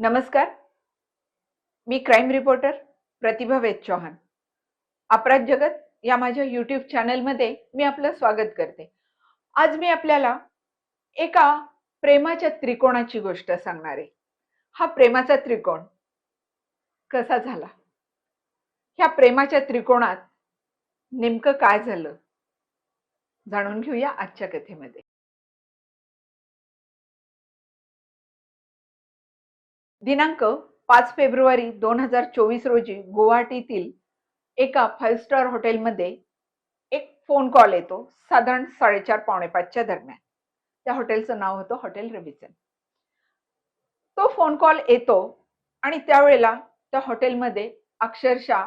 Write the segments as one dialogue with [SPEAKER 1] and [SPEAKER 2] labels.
[SPEAKER 1] नमस्कार. मी crime reporter Pratibha Ved Chauhan. अपराध जगत या माझ्या यूट्यूब चॅनलमध्ये मी आपलं स्वागत करते. आज मी आपल्याला एका प्रेमाच्या त्रिकोणाची गोष्ट सांगणार आहे. हा प्रेमाचा त्रिकोण कसा झाला? ह्या प्रेमाच्या त्रिकोणात नेमकं काय झालं? जाणून घेऊया आजच्या कथेमध्ये. दिनांक पाच फेब्रुवारी दोन हजार चोवीस रोजी गुवाहाटीतील एका फाईव्ह स्टार हॉटेलमध्ये एक फोन कॉल येतो साधारण साडेचार पावणेपाचच्या दरम्यान. त्या हॉटेलचं नाव होतं हॉटेल रविचंद तो फोन कॉल येतो आणि त्यावेळेला त्या हॉटेलमध्ये अक्षरशः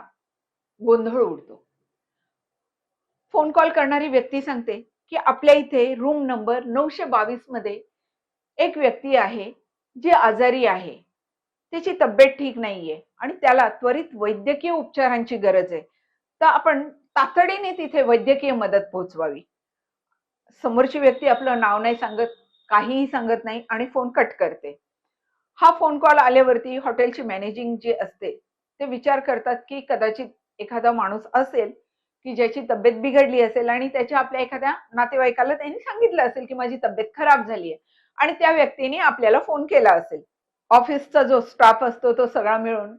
[SPEAKER 1] गोंधळ उडतो. फोन कॉल करणारी व्यक्ती सांगते की आपल्या इथे रूम नंबर नऊशे बावीसमध्ये एक व्यक्ती आहे जी आजारी आहे. त्याची तब्येत ठीक नाहीये आणि त्याला त्वरित वैद्यकीय उपचारांची गरज आहे. तर आपण तातडीने तिथे वैद्यकीय मदत पोहोचवावी. समोरची व्यक्ती आपलं नाव नाही सांगत काहीही सांगत नाही आणि फोन कट करते. हा फोन कॉल आल्यावरती हॉटेलची मॅनेजिंग जी असते ते विचार करतात की कदाचित एखादा माणूस असेल की ज्याची तब्येत बिघडली असेल आणि त्याच्या आपल्या एखाद्या नातेवाईकाला त्यांनी सांगितलं असेल की माझी तब्येत खराब झाली आहे आणि त्या व्यक्तीने आपल्याला फोन केला असेल. ऑफिसचा जो स्टाफ असतो तो सगळा मिळून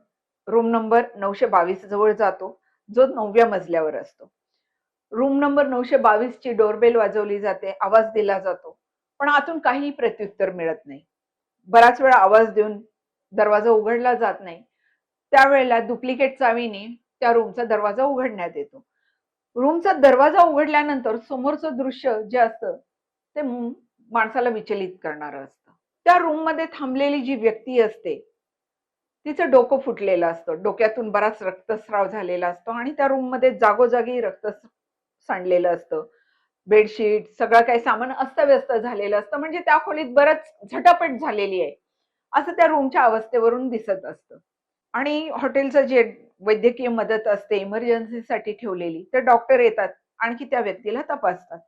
[SPEAKER 1] रूम नंबर नऊशे बावीस जवळ जातो जो नवव्या मजल्यावर असतो. रूम नंबर नऊशे बावीस ची डोरबेल वाजवली जाते आवाज दिला जातो पण आतून काहीही प्रत्युत्तर मिळत नाही. बराच वेळा आवाज देऊन दरवाजा उघडला जात नाही. त्यावेळेला डुप्लिकेट चावीने त्या रूमचा दरवाजा उघडण्यात येतो. रूमचा दरवाजा उघडल्यानंतर समोरचं दृश्य जे असतं ते माणसाला विचलित करणारं असतं. त्या रूममध्ये थांबलेली जी व्यक्ती असते तिचं डोकं फुटलेलं असतं. डोक्यातून बराच रक्तस्राव झालेला असतो आणि त्या रूममध्ये जागोजागी रक्त सांडलेलं असतं. बेडशीट सगळं काही सामान अस्तव्यस्त झालेलं असतं. म्हणजे त्या खोलीत बरंच झटापट झालेली आहे. असं त्या रूमच्या अवस्थेवरून दिसत असतं. आणि हॉटेलचं जे वैद्यकीय मदत असते इमर्जन्सीसाठी ठेवलेली तर डॉक्टर येतात. आणखी त्या व्यक्तीला तपासतात.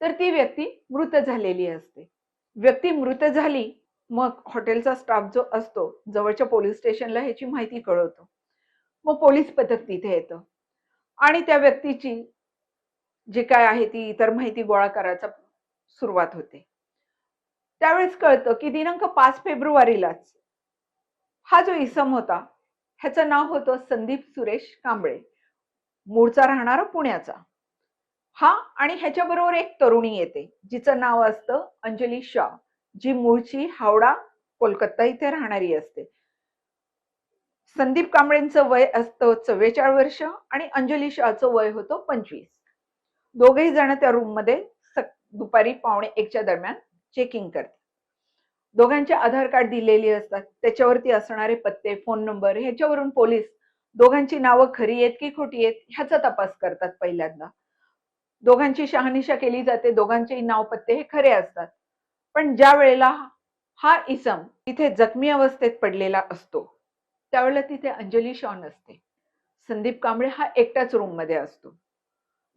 [SPEAKER 1] तर ती व्यक्ती मृत झालेली असते. व्यक्ती मृत झाली मग हॉटेलचा स्टाफ जो असतो जवळच्या पोलीस स्टेशनला ह्याची माहिती कळवतो. मग पोलीस पथक तिथे येतं. आणि त्या व्यक्तीची जी काय आहे ती इतर माहिती गोळा करायचा सुरुवात होते. त्यावेळेस कळतं की दिनांक पाच फेब्रुवारीलाच हा जो इसम होता ह्याचं नाव होतं संदीप सुरेश कांबळे. मूळचा राहणारा पुण्याचा. हा आणि ह्याच्याबरोबर एक तरुणी येते जिचं नाव असतं अंजली शॉ जी मूळची हावडा कोलकाता इथे राहणारी असते. संदीप कांबळेंचं वय असतं चव्वेचाळ वर्ष आणि अंजली शॉचं वय होतं पंचवीस. दोघेही जण त्या रूममध्ये सक- दुपारी पावणे एकच्या दरम्यान चेकिंग करते दोघांचे आधार कार्ड दिलेली असतात त्याच्यावरती असणारे पत्ते फोन नंबर ह्याच्यावरून पोलीस दोघांची नावं खरी आहेत की खोटी आहेत ह्याचा तपास करतात पहिल्यांदा. दोघांची शहानिशा केली जाते दोघांचेही नाव पत्ते हे खरे असतात. पण ज्या वेळेला हा इसम तिथे जखमी अवस्थेत पडलेला असतो त्यावेळेला तिथे अंजली शॉन असते. संदीप कांबळे हा एकटाच रूममध्ये असतो.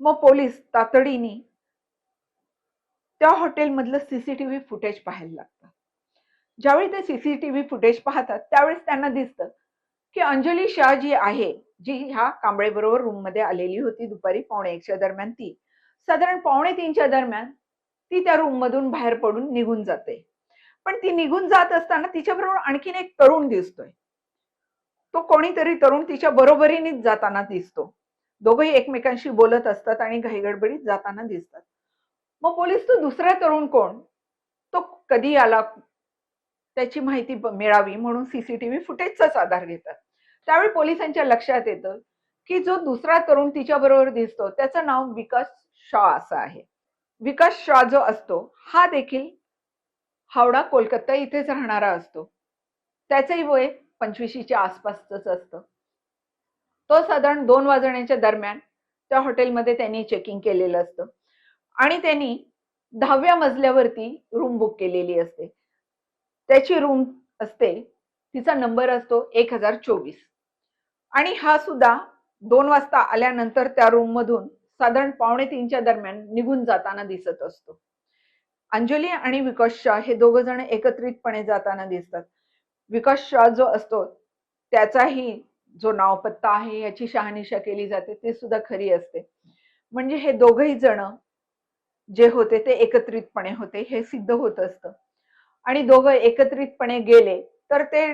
[SPEAKER 1] मग पोलीस तातडीने त्या हॉटेलमधलं सीसीटीव्ही फुटेज पाहायला लागतात. ज्यावेळी ते सीसीटीव्ही फुटेज पाहतात त्यावेळेस त्यांना दिसतं की अंजली शाह जी आहे जी ह्या कांबळे बरोबर रूममध्ये आलेली होती दुपारी पावणे एकच्या दरम्यान ती. साधारण पावणे तीनच्या दरम्यान ती त्या रूम मधून बाहेर पडून निघून जाते. पण ती निघून जात असताना तिच्याबरोबर आणखीन एक तरुण दिसतोय. तो कोणीतरी तरुण तिच्या बरोबरीनेच जाताना दिसतो. दोघही एकमेकांशी बोलत असतात आणि घाईगडबडीत जाताना दिसतात. मग पोलीस तो दुसरा तरुण कोण? तो कधी आला? त्याची माहिती मिळावी म्हणून सीसीटीव्ही फुटेजचाच आधार घेतात. त्यावेळी पोलिसांच्या लक्षात येतं की जो दुसरा तरुण तिच्या बरोबर दिसतो त्याचं नाव विकास शॉ असं आहे. विकास शॉ जो असतो हा देखील हावडा कोलकाता इथेच राहणारा असतो. त्याचंही वय पंचवीशीच्या आसपासच असतं. तो साधारण दोन वाजण्याच्या दरम्यान त्या हॉटेलमध्ये त्यांनी चेकिंग केलेलं असतं. आणि त्यांनी दहाव्या मजल्यावरती रूम बुक केलेली असते. त्याची रूम असते तिचा नंबर असतो एक हजार चोवीस. आणि हा सुद्धा दोन वाजता आल्यानंतर त्या रूम मधून साधारण पावणे तीनच्या दरम्यान निघून जाताना दिसत असतो. अंजली आणि विकास शाह हे दोघ जण एकत्रितपणे जाताना दिसतात. विकास शाह जो असतो त्याचाही जो नाव पत्ता आहे याची शहानिशा केली जाते ते सुद्धा खरी असते. म्हणजे हे दोघही जण जे होते ते एकत्रितपणे होते हे सिद्ध होत असतं. आणि दोघं एकत्रितपणे गेले तर ते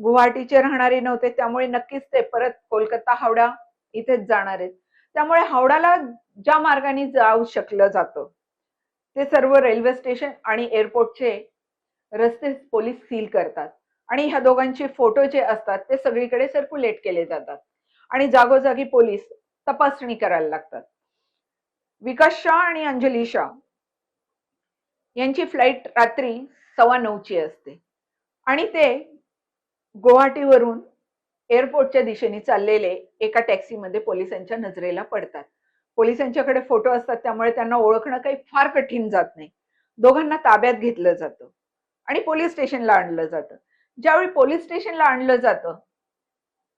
[SPEAKER 1] गुवाहाटीचे राहणारे नव्हते त्यामुळे नक्कीच ते परत कोलकाता हावडा इथेच जाणार आहेत. त्यामुळे हावडाला ज्या मार्गाने जाऊ शकलं जातं ते सर्व रेल्वे स्टेशन आणि एअरपोर्टचे रस्ते पोलीस सील करतात. आणि ह्या दोघांचे फोटो जे असतात ते सगळीकडे सर्क्युलेट केले जातात. आणि जागोजागी पोलीस तपासणी करायला लागतात. विकास शाह आणि अंजली शाह यांची फ्लाईट रात्री सव्वा नऊची असते. आणि ते गुवाहाटीवरून एअरपोर्टच्या दिशेने चाललेले एका टॅक्सीमध्ये पोलिसांच्या नजरेला पडतात. पोलिसांच्याकडे फोटो असतात त्यामुळे त्यांना ओळखणं काही फार कठीण जात नाही. दोघांना ताब्यात घेतलं जातं आणि पोलीस स्टेशनला आणलं जातं. ज्यावेळी पोलीस स्टेशनला आणलं जातं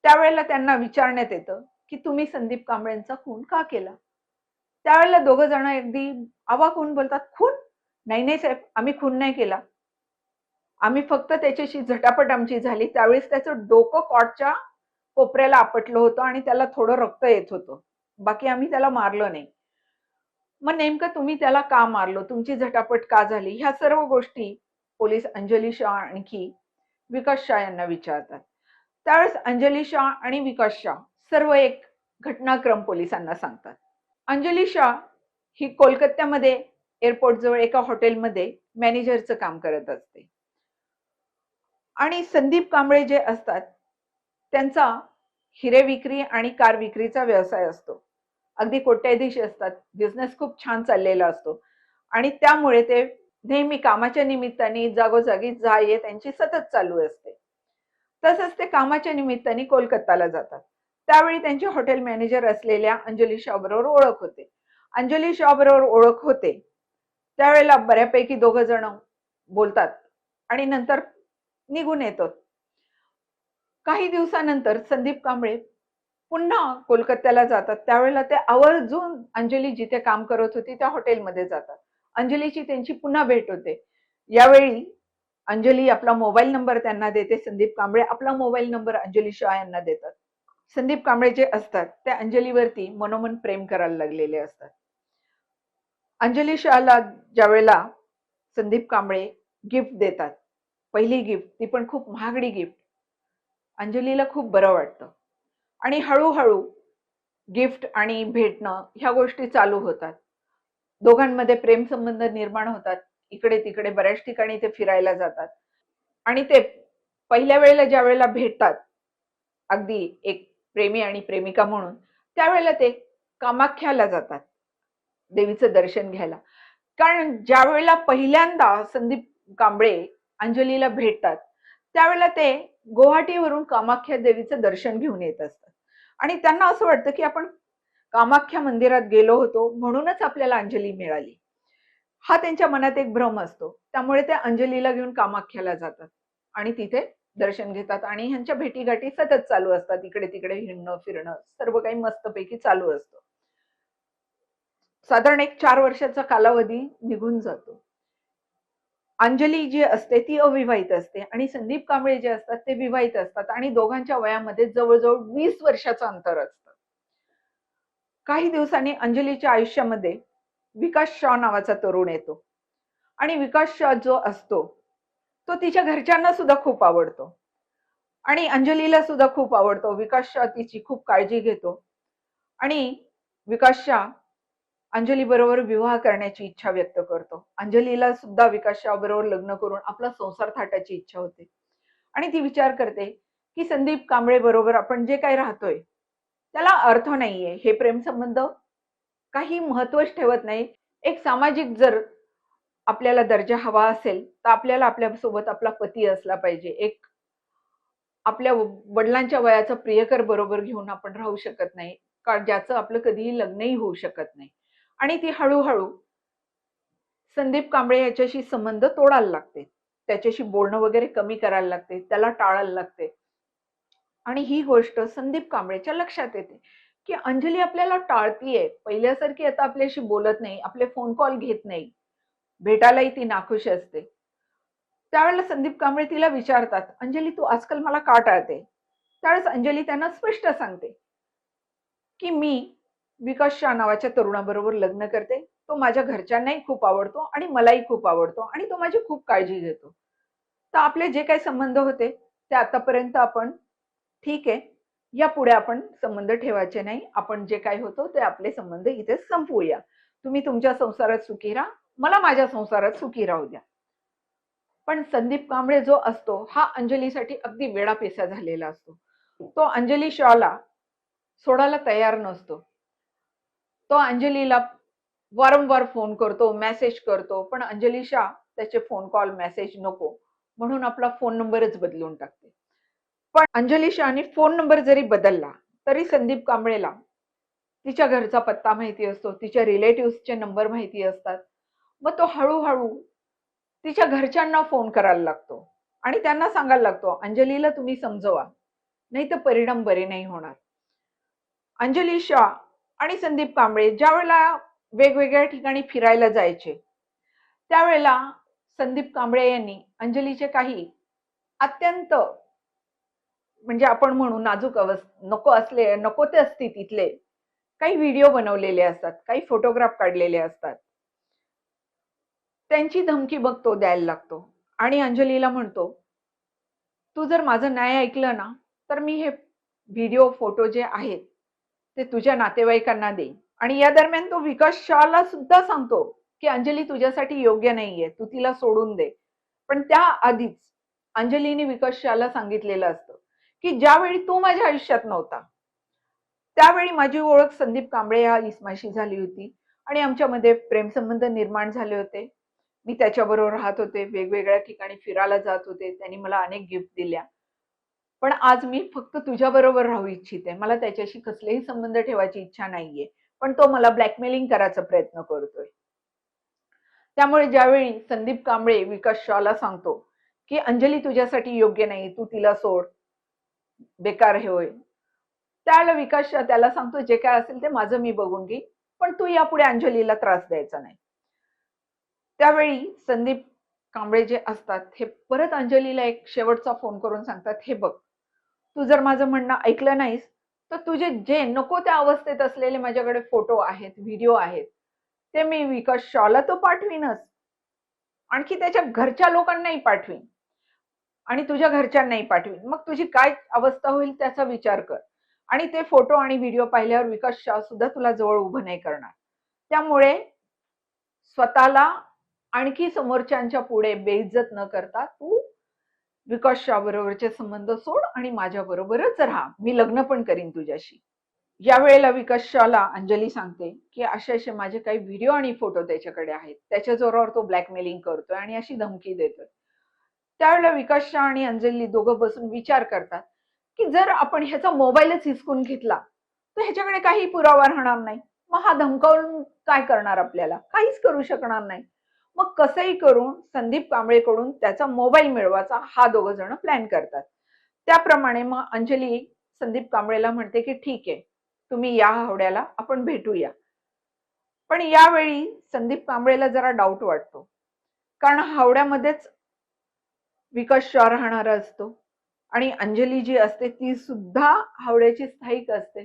[SPEAKER 1] त्यावेळेला त्यांना विचारण्यात येतं की तुम्ही संदीप कांबळेंचा खून का केला? त्यावेळेला दोघं जण अगदी आवा खून बोलतात खून? नाही नाही साहेब आम्ही खून नाही केला. आम्ही फक्त त्याच्याशी झटापट आमची झाली. त्यावेळेस त्याचं डोकं कॉटच्या कोपऱ्याला आपटलं होतं आणि त्याला थोडं रक्त येत होतं. बाकी आम्ही त्याला मारलं नाही. मग नेमकं तुम्ही त्याला का मारलो? तुमची झटापट का झाली? ह्या सर्व गोष्टी पोलीस अंजली शाह आणखी विकास शाह यांना विचारतात. त्यावेळेस अंजली शाह आणि विकास शाह सर्व एक घटनाक्रम पोलिसांना सांगतात. अंजली शाह ही कोलकात्यामध्ये एअरपोर्ट जवळ एका हॉटेलमध्ये मॅनेजरचं काम करत असते. आणि संदीप कांबळे जे असतात त्यांचा हिरे विक्री आणि कार विक्रीचा व्यवसाय असतो. अगदी कोट्याधीश असतात. बिझनेस खूप छान चाललेला असतो. आणि त्यामुळे ते नेहमी कामाच्या निमित्ताने जागोजागी जा ये त्यांची सतत चालू असते. तसंच ते कामाच्या निमित्ताने कोलकाताला जातात. त्यावेळी त्यांचे हॉटेल मॅनेजर असलेल्या अंजली शाह बरोबर ओळख होते. अंजली शाह बरोबर ओळख होते. त्यावेळेला बऱ्यापैकी दोघं जण बोलतात. आणि नंतर निघून येतात काही दिवसानंतर संदीप कांबळे पुन्हा कोलकात्याला जातात. त्यावेळेला ते आवर्जून अंजली जिथे काम करत होती त्या हॉटेलमध्ये जातात. अंजलीची त्यांची पुन्हा भेट होते. यावेळी अंजली आपला मोबाईल नंबर त्यांना देते संदीप कांबळे आपला मोबाईल नंबर अंजली शाह यांना देतात. संदीप कांबळे जे असतात ते अंजलीवरती मनोमन प्रेम करायला लागलेले असतात. अंजली शहाला ज्या वेळेला संदीप कांबळे गिफ्ट देतात पहिली गिफ्ट ती पण खूप महागडी गिफ्ट अंजलीला खूप बरं वाटतं. आणि हळूहळू गिफ्ट आणि भेटणं ह्या गोष्टी चालू होतात. दोघांमध्ये प्रेमसंबंध निर्माण होतात. इकडे तिकडे बऱ्याच ठिकाणी ते फिरायला जातात. आणि ते पहिल्या वेळेला ज्या वेळेला भेटतात अगदी एक प्रेमी आणि प्रेमिका म्हणून त्यावेळेला ते कामाख्याला जातात देवीचं दर्शन घ्यायला. कारण ज्या वेळेला पहिल्यांदा संदीप कांबळे अंजलीला भेटतात. त्यावेळेला ते गुवाहाटीवरून कामाख्या देवीचं दर्शन घेऊन येत असतात. आणि त्यांना असं वाटतं की आपण कामाख्या मंदिरात गेलो होतो म्हणूनच आपल्याला अंजली मिळाली. हा त्यांच्या मनात एक भ्रम असतो. त्यामुळे ते अंजलीला घेऊन कामाख्याला जातात आणि तिथे दर्शन घेतात. आणि ह्यांच्या भेटीगाठी सतत चालू असतात. इकडे तिकडे हिंडणं फिरणं सर्व काही मस्तपैकी चालू असतं. साधारण एक चार वर्षाचा कालावधी निघून जातो. अंजली जी असते ती अविवाहित असते आणि संदीप कांबळे जे असतात ते विवाहित असतात आणि दोघांच्या वयामध्ये जवळजवळ वीस वर्षाचं अंतर असतं. काही दिवसांनी अंजलीच्या आयुष्यामध्ये विकास शॉ नावाचा तरुण येतो आणि विकास शॉ जो असतो तो तिच्या घरच्यांना सुद्धा खूप आवडतो आणि अंजलीला सुद्धा खूप आवडतो. विकास शॉ तिची खूप काळजी घेतो आणि विकास शॉ अंजली बरोबर विवाह करण्याची इच्छा व्यक्त करतो. अंजलीला सुद्धा विकास बरोबर लग्न करून आपला संसार थाटायची इच्छा होते. आणि ती विचार करते की संदीप कांबळे बरोबर आपण जे काही राहतोय त्याला अर्थ नाहीये. हे प्रेमसंबंध काही महत्वच ठेवत नाही. एक सामाजिक जर आपल्याला दर्जा हवा असेल तर आपल्याला आपल्यासोबत आपला पती असला पाहिजे. एक आपल्या वडिलांच्या वयाचा प्रियकर बरोबर घेऊन आपण राहू शकत नाही. कारण ज्याचं आपलं कधीही लग्नही होऊ शकत नाही. आणि ती हळूहळू संदीप कांबळे याच्याशी संबंध तोडायला लागते. त्याच्याशी बोलणं वगैरे कमी करायला लागते. त्याला टाळायला लागते. आणि ही गोष्ट संदीप कांबळेच्या लक्षात येते. की अंजली आपल्याला टाळतीये. पहिल्यासारखी आता आपल्याशी बोलत नाही. आपले फोन कॉल घेत नाही. भेटायलाही ती नाखुश असते. त्यावेळेला संदीप कांबळे तिला विचारतात अंजली तू आजकाल मला का टाळते? त्यावेळेस अंजली त्यांना स्पष्ट सांगते की मी विकास शाह नावाच्या तरुणाबरोबर लग्न करते. तो माझ्या घरच्यांनाही खूप आवडतो आणि मलाही खूप आवडतो आणि तो माझी खूप काळजी घेतो. तर आपले जे काही संबंध होते ते आतापर्यंत आपण ठीक आहे. या पुढे आपण संबंध ठेवायचे नाही. आपण जे काही होतो ते आपले संबंध इथे संपवूया. तुम्ही तुमच्या संसारात सुखी राहा. मला माझ्या संसारात सुखी राहू द्या. पण संदीप कांबळे जो असतो हा अंजलीसाठी अगदी वेळापेसा झालेला असतो. तो अंजली शॉला सोडायला तयार नसतो. तो अंजलीला वारंवार फोन करतो मेसेज करतो पण अंजली शाह त्याचे फोन कॉल मेसेज नको. म्हणून आपला फोन नंबरच बदलून टाकते. पण अंजली शहाने फोन नंबर जरी बदलला तरी संदीप कांबळेला तिच्या घरचा पत्ता माहिती असतो तिच्या रिलेटिव्हचे नंबर माहिती असतात. मग तो हळूहळू तिच्या घरच्यांना फोन करायला लागतो. आणि त्यांना सांगायला लागतो अंजलीला तुम्ही समजवा नाही तर परिणाम बरे नाही होणार. अंजली शाह आणि संदीप कांबळे ज्या वेळेला वेगवेगळ्या ठिकाणी फिरायला जायचे त्यावेळेला संदीप कांबळे यांनी अंजलीचे काही अत्यंत म्हणजे आपण म्हणू नाजूक अवस् नको असले नको ते स्थितीतले काही व्हिडिओ बनवलेले असतात काही फोटोग्राफ काढलेले असतात. त्यांची धमकी बघतो द्यायला लागतो. आणि अंजलीला म्हणतो तू जर माझं न्याय ऐकलं ना तर मी हे व्हिडिओ फोटो जे आहेत ते तुझ्या नातेवाईकांना देईन आणि या दरम्यान तो विकास शॉला सुद्धा सांगतो की अंजली तुझ्यासाठी योग्य नाहीये. तू तिला सोडून दे. पण त्या आधीच अंजलीने विकास शॉला सांगितलेलं असतं की ज्यावेळी तू माझ्या आयुष्यात नव्हता त्यावेळी माझी ओळख संदीप कांबळे या इस्माशी झाली होती आणि आमच्यामध्ये प्रेमसंबंध निर्माण झाले होते. मी त्याच्याबरोबर राहत होते. वेगवेगळ्या ठिकाणी फिरायला जात होते. त्यांनी मला अनेक गिफ्ट दिल्या. पण आज मी फक्त तुझ्या बरोबर राहू इच्छिते. मला त्याच्याशी कसलेही संबंध ठेवायची इच्छा नाहीये. पण तो मला ब्लॅकमेलिंग करायचा प्रयत्न करतोय. त्यामुळे ज्यावेळी संदीप कांबळे विकास शॉला सांगतो की अंजली तुझ्यासाठी योग्य नाही तू तिला सोड. बेकार हे होय. त्यावेळेला विकास त्याला सांगतो जे काय असेल ते माझं मी बघून घेईन पण तू यापुढे अंजलीला त्रास द्यायचा नाही. त्यावेळी संदीप कांबळे जे असतात हे परत अंजलीला एक शेवटचा फोन करून सांगतात हे बघ तू जर माझं म्हणणं ऐकलं नाहीस तर तुझे जे नको त्या अवस्थेत असलेले माझ्याकडे फोटो आहेत व्हिडिओ आहेत ते मी विकास शॉला तर पाठवीनच. आणखी त्याच्या घरच्या लोकांनाही पाठवीन. आणि तुझ्या घरच्यांनाही पाठवीन. मग तुझी काय अवस्था होईल त्याचा विचार कर. आणि ते फोटो आणि व्हिडिओ पाहिल्यावर विकास शॉ सुद्धा तुला जवळ उभं नाही करणार. त्यामुळे स्वतःला आणखी समोरच्यांच्या पुढे बेइज्जत न करता तू विकास शाह बरोबरचे संबंध सोड आणि माझ्या बरोबरच राहा. मी लग्न पण करीन तुझ्याशी. या वेळेला विकास शॉला अंजली सांगते की असे असे माझे काही व्हिडिओ आणि फोटो त्याच्याकडे आहेत. त्याच्या जोरावर तो ब्लॅकमेलिंग करतोय आणि अशी धमकी देतोय. त्यावेळेला विकास शाह आणि अंजली दोघं बसून विचार करतात की जर आपण ह्याचा मोबाईलच हिसकून घेतला तर ह्याच्याकडे काही पुरावा राहणार नाही. मग हा धमकावून काय करणार आपल्याला? काहीच करू शकणार नाही. मग कसंही करून संदीप कांबळेकडून त्याचा मोबाईल मिळवायचा हा दोघं जण प्लॅन करतात. त्याप्रमाणे मग अंजली संदीप कांबळेला म्हणते की ठीक आहे तुम्ही या हावड्याला आपण भेटूया. पण यावेळी संदीप कांबळेला जरा डाऊट वाटतो. कारण हावड्यामध्येच विकास शॉ राहणारा असतो आणि अंजली जी असते ती सुद्धा हावड्याची स्थायिक असते.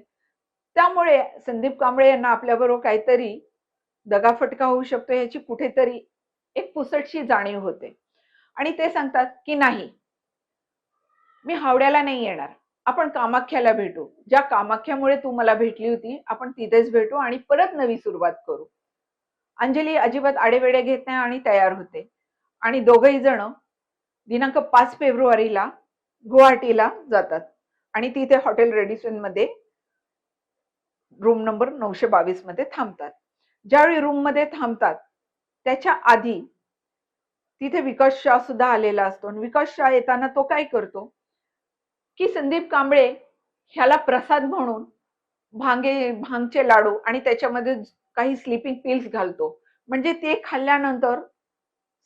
[SPEAKER 1] त्यामुळे संदीप कांबळे यांना आपल्याबरोबर काहीतरी दगाफटका होऊ शकतो याची कुठेतरी एक पुसटशी जाणीव होते. आणि ते सांगतात की नाही मी हावड्याला नाही येणार. आपण कामाख्याला भेटू. ज्या कामाख्यामुळे तू मला भेटली होती आपण तिथेच भेटू आणि परत नवी सुरुवात करू. अंजली अजिबात आडेवेडे घेत नाही आणि तयार होते. आणि दोघही जण दिनांक पाच फेब्रुवारीला गुवाहाटीला जातात. आणि तिथे हॉटेल रेडिसनमध्ये रूम नंबर नऊशे बावीसमध्ये थांबतात. ज्यावेळी रूममध्ये थांबतात त्याच्या आधी तिथे विकास शाह सुद्धा आलेला असतो. आणि विकास शाह येताना तो काय करतो? की संदीप कांबळे ह्याला प्रसाद म्हणून भांगे भांगचे लाडू आणि त्याच्यामध्ये काही स्लिपिंग पिल्स घालतो. म्हणजे ते खाल्ल्यानंतर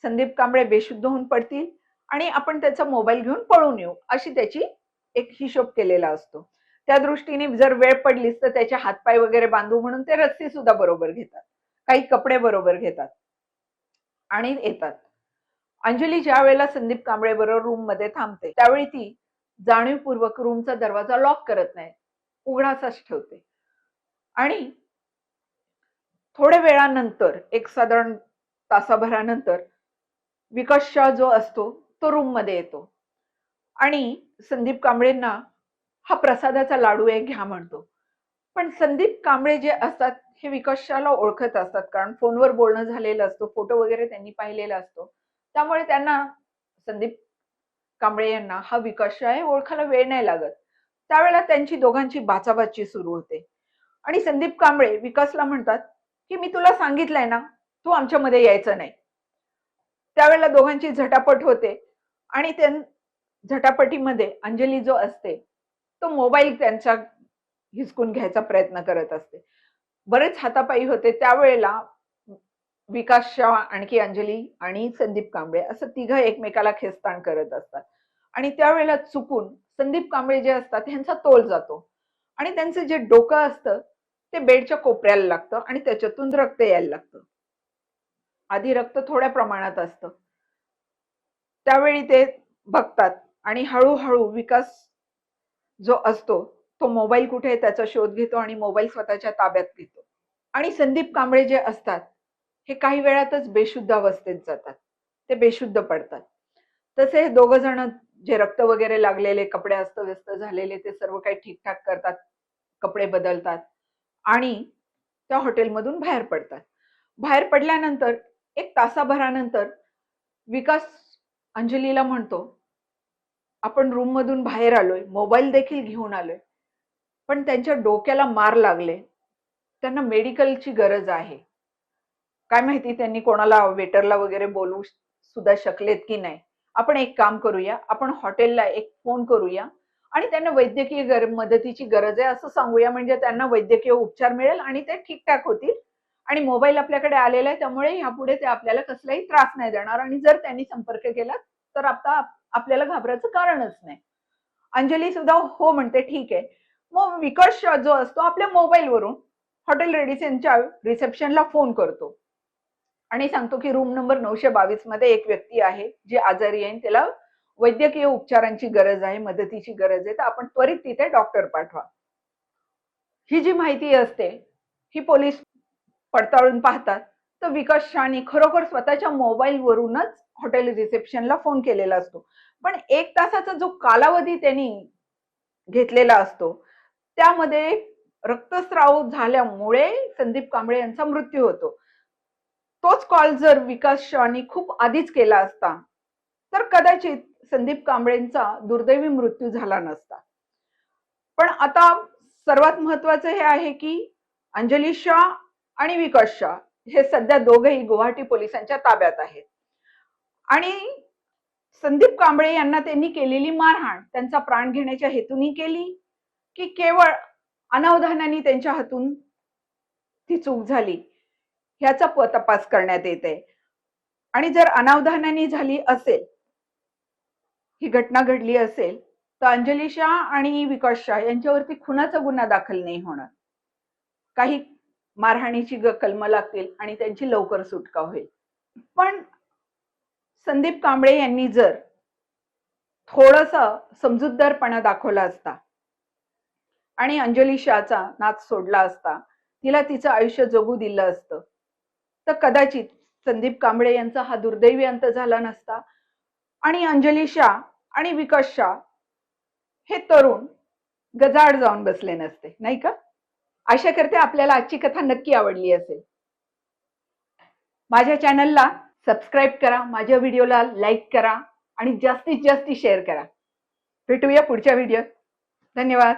[SPEAKER 1] संदीप कांबळे बेशुद्ध होऊन पडतील आणि आपण त्याचा मोबाईल घेऊन पळून येऊ अशी त्याची एक हिशोब केलेला असतो. त्या दृष्टीने जर वेळ पडलीच तर त्याचे हातपाय वगैरे बांधू म्हणून ते रस्सी सुद्धा बरोबर घेतात. काही कपडे बरोबर घेतात. आणि येतात. अंजली ज्या वेळेला संदीप कांबळे बरोबर रूममध्ये थांबते त्यावेळी ती जाणीवपूर्वक रूमचा दरवाजा लॉक करत नाही उघडाचाच ठेवते. आणि थोड्या वेळानंतर एक साधारण तासाभरानंतर विकास शाह जो असतो तो रूममध्ये येतो. आणि संदीप कांबळेंना हा प्रसादाचा लाडू आहे घ्या म्हणतो. पण संदीप कांबळे जे असतात हे विकासशाला ओळखत असतात. कारण फोनवर बोलणं झालेलं असतो फोटो वगैरे त्यांनी पाहिलेला असतो. त्यामुळे त्यांना संदीप कांबळे यांना हा विकास आहे ओळखायला वेळ नाही लागत. त्यावेळेला त्यांची दोघांची बाचाबाची सुरू होते. आणि संदीप कांबळे विकासला म्हणतात की मी तुला सांगितलंय ना तू आमच्यामध्ये यायचं नाही. त्यावेळेला दोघांची झटापट होते. आणि त्या झटापटीमध्ये अंजली जो असते तो मोबाईल त्यांच्या हिसकून घ्यायचा प्रयत्न करत असते. बरेच हातापायी होते त्यावेळेला विकास शाह आणखी अंजली आणि संदीप कांबळे असं तिघं एकमेकाला खेचताण करत असतात. आणि त्यावेळेला चुकून संदीप कांबळे जे असतात ह्यांचा तोल जातो. आणि त्यांचं जे डोकं असतं ते बेडच्या कोपऱ्याला लागतं आणि त्याच्यातून रक्त यायला लागतं. आधी रक्त थोड्या प्रमाणात असतं. त्यावेळी ते बघतात आणि हळूहळू विकास जो असतो तो मोबाईल कुठे आहे त्याचा शोध घेतो आणि मोबाईल स्वतःच्या ताब्यात घेतो. आणि संदीप कांबळे जे असतात हे काही वेळातच बेशुद्ध अवस्थेत जातात. ते बेशुद्ध पडतात. तसे हे दोघ जण जे रक्त वगैरे लागलेले कपडे अस्तव्यस्त झालेले ते सर्व काही ठीकठाक करतात कपडे बदलतात आणि त्या हॉटेलमधून बाहेर पडतात. बाहेर पडल्यानंतर एक तासाभरानंतर विकास अंजलीला म्हणतो आपण रूम मधून बाहेर आलोय मोबाईल देखील घेऊन आलोय. पण त्यांच्या डोक्याला मार लागले. त्यांना मेडिकलची गरज आहे. काय माहिती त्यांनी कोणाला वेटरला वगैरे बोलू सुद्धा शकलेत की नाही. आपण एक काम करूया आपण हॉटेलला एक फोन करूया आणि त्यांना वैद्यकीय गर मदतीची गरज आहे असं सांगूया. म्हणजे त्यांना वैद्यकीय उपचार मिळेल आणि ते ठीकठाक होतील. आणि मोबाईल आपल्याकडे आलेला आहे त्यामुळे यापुढे ते आपल्याला कसलाही त्रास नाही देणार. आणि जर त्यांनी संपर्क केला तर आता आपल्याला घाबरायचं कारणच नाही. अंजली सुद्धा हो म्हणते ठीक आहे. मग विकर्ष जो असतो आपल्या मोबाईलवरून हॉटेल रेडिसनच्या रिसेप्शनला फोन करतो. आणि सांगतो की रूम नंबर नऊशे बावीसमध्ये एक व्यक्ती आहे जी आजारी आहे त्याला वैद्यकीय उपचारांची गरज आहे मदतीची गरज आहे तर आपण त्वरित तिथे डॉक्टर पाठवा. ही जी माहिती असते ही पोलीस पडताळून पाहतात तर विकास शाने खरोखर स्वतःच्या मोबाईलवरूनच हॉटेल रिसेप्शनला फोन केलेला असतो. पण एक तासाचा जो कालावधी त्यांनी घेतलेला असतो त्यामध्ये रक्तस्राव झाल्यामुळे संदीप कांबळे यांचा मृत्यू होतो. तोच कॉल जर विकास शॉनी खूप आधीच केला असता तर कदाचित संदीप कांबळेंचा दुर्दैवी मृत्यू झाला नसता. पण आता सर्वात महत्वाचं हे आहे की अंजली शाह आणि विकास शाह हे सध्या दोघेही गुवाहाटी पोलिसांच्या ताब्यात आहेत. आणि संदीप कांबळे यांना त्यांनी केलेली मारहाण त्यांचा प्राण घेण्याच्या हेतूनी केली की केवळ अनावधानाने त्यांच्या हातून ती चूक झाली ह्याचा प- तपास करण्यात येते आणि जर अनावधानाने झाली असेल ही घटना घडली असेल तर अंजली शाह आणि विकास शाह यांच्यावरती खुनाचा गुन्हा दाखल नाही होणार. काही मारहाणीची ग लागतील आणि त्यांची लवकर सुटका होईल. पण संदीप कांबळे यांनी जर थोडस समजूतदारपणा दाखवला असता आणि अंजली शाहचा नाच सोडला असता. तिला तिचं आयुष्य जगू दिलं असतं. तर कदाचित संदीप कांबळे यांचा हा दुर्दैवी अंत झाला नसता. आणि अंजली शाह आणि विकास शाह हे तरुण गजाड जाऊन बसले नसते नाही का? आशा करते आपल्याला आजची कथा नक्की आवडली असेल. माझ्या चॅनलला सबस्क्राईब करा माझ्या व्हिडिओला लाईक करा आणि जास्तीत जास्त शेअर करा. भेटूया पुढच्या व्हिडिओत. धन्यवाद.